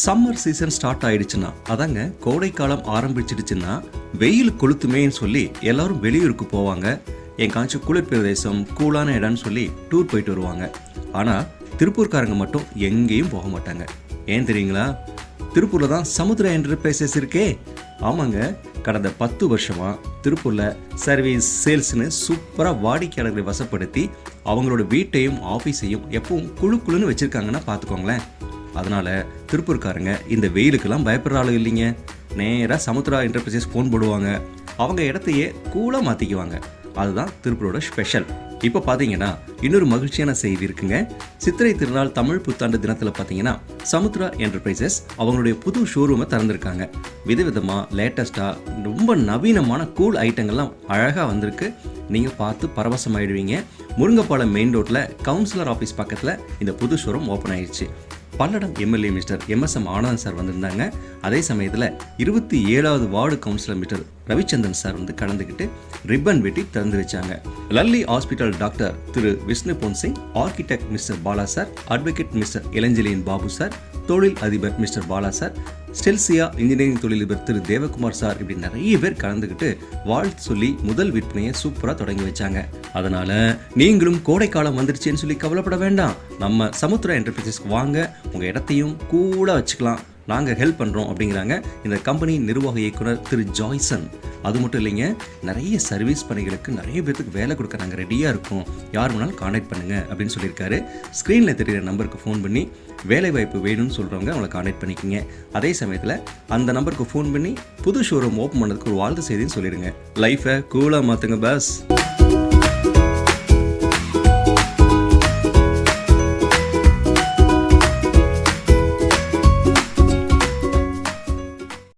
Summer season start ஆயிடுச்சுன்னா அதாங்க கோடைக்காலம் ஆரம்பிச்சிடுச்சுன்னா வெயில் கொளுத்துமேன்னு சொல்லி எல்லாரும் வெளியூருக்கு போவாங்க. எங்காச்சும் குளிர் பிரதேசம் கூலான இடம்னு சொல்லி டூர் போயிட்டு வருவாங்க. ஆனால் திருப்பூர்காரங்க மட்டும் எங்கேயும் போக மாட்டாங்க. ஏன் தெரியுங்களா? திருப்பூரில் தான் சமுத்திர என்டர்பிரைசஸ் இருக்கே. ஆமாங்க கடந்த பத்து வருஷமாக திருப்பூரில் சர்வீஸ் சேல்ஸ்னு சூப்பராக வாடிக்கையாளர்களை வசப்படுத்தி அவங்களோட வீட்டையும் ஆஃபீஸையும் எப்பவும் குழு குழுன்னு வச்சுருக்காங்கன்னா பார்த்துக்கோங்களேன் அதனால் திருப்பூர்காரங்க இந்த வெயிலுக்கெல்லாம் பயப்படுற ஆளு இல்லைங்க. நேராக சமுத்ரா என்டர்பிரைசஸ் ஃபோன் போடுவாங்க. அவங்க இடத்தையே கூலாக மாற்றிக்குவாங்க அதுதான் திருப்பூரோட ஸ்பெஷல் இப்போ பார்த்தீங்கன்னா இன்னொரு மகிழ்ச்சியான செய்தி இருக்குங்க. சித்திரை திருநாள் தமிழ் புத்தாண்டு தினத்தில் பார்த்தீங்கன்னா சமுத்ரா என்டர்பிரைசஸ் அவங்களுடைய புது ஷோரூமை திறந்திருக்காங்க. விதவிதமாக லேட்டஸ்ட்டாக ரொம்ப நவீனமான கூல் ஐட்டங்கள்லாம் அழகாக வந்திருக்கு. நீங்கள் பார்த்து பரவசமாயிடுவீங்க. முருங்கப்பாளையம் மெயின் ரோட்டில் கவுன்சிலர் ஆஃபீஸ் பக்கத்தில் இந்த புது ஷோரூம் ஓப்பன் ஆயிடுச்சு Palladam MLA mister MSM Anand sir வந்திருந்தாங்க. அதே சமயத்தில் இருபத்தி ஏழாவது ward councillor mister Ravichandran sir வந்து கலந்துக்கிட்டு ரிப்பன் வெட்டி திறந்து வச்சாங்க. லல்லி ஹாஸ்பிட்டல் டாக்டர் திரு Vishnu Ponsingh architect mister Bala sir advocate mister இளஞ்சலியின் Babu sir தொழில் அதிபர் mister Bala sir Stelcia engineering தொழிலதிபர் திரு தேவகுமார் சார் இப்படி நிறைய பேர் கலந்துக்கிட்டு வாழ்த்து சொல்லி முதல் விற்பனையை சூப்பராக தொடங்கி வச்சாங்க. அதனால நீங்களும் கோடைக்காலம் வந்துருச்சுன்னு சொல்லி கவலைப்பட வேண்டாம். நம்ம சமுத்திர என்டர்பிரைசஸ்க்கு வாங்க உங்கள் இடத்தையும் கூட வச்சுக்கலாம். நாங்கள் ஹெல்ப் பண்ணுறோம் அப்படிங்கிறாங்க இந்த கம்பெனியின் நிர்வாக இயக்குனர் திரு ஜாய்சன். அது மட்டும் இல்லைங்க நிறைய சர்வீஸ் பணிகளுக்கு நிறைய பேர்த்துக்கு வேலை கொடுக்குறாங்க ரெடியாக இருக்கோம். யார் வேணாலும் காண்டாக்ட் பண்ணுங்க அப்படின்னு சொல்லியிருக்காரு. ஸ்க்ரீனில் தெரிகிற நம்பருக்கு ஃபோன் பண்ணி வேலை வாய்ப்பு வேணும்னு சொல்கிறவங்க அவங்கள காண்டாக்ட் பண்ணிக்கோங்க. அதே சமயத்தில் அந்த நம்பருக்கு ஃபோன் பண்ணி புது ஷோரூம் ஓப்பன் பண்ணதுக்கு ஒரு வாழ்த்து செய்தின்னு சொல்லிடுங்க. லைஃபை கூலாக மாற்றுங்க பஸ்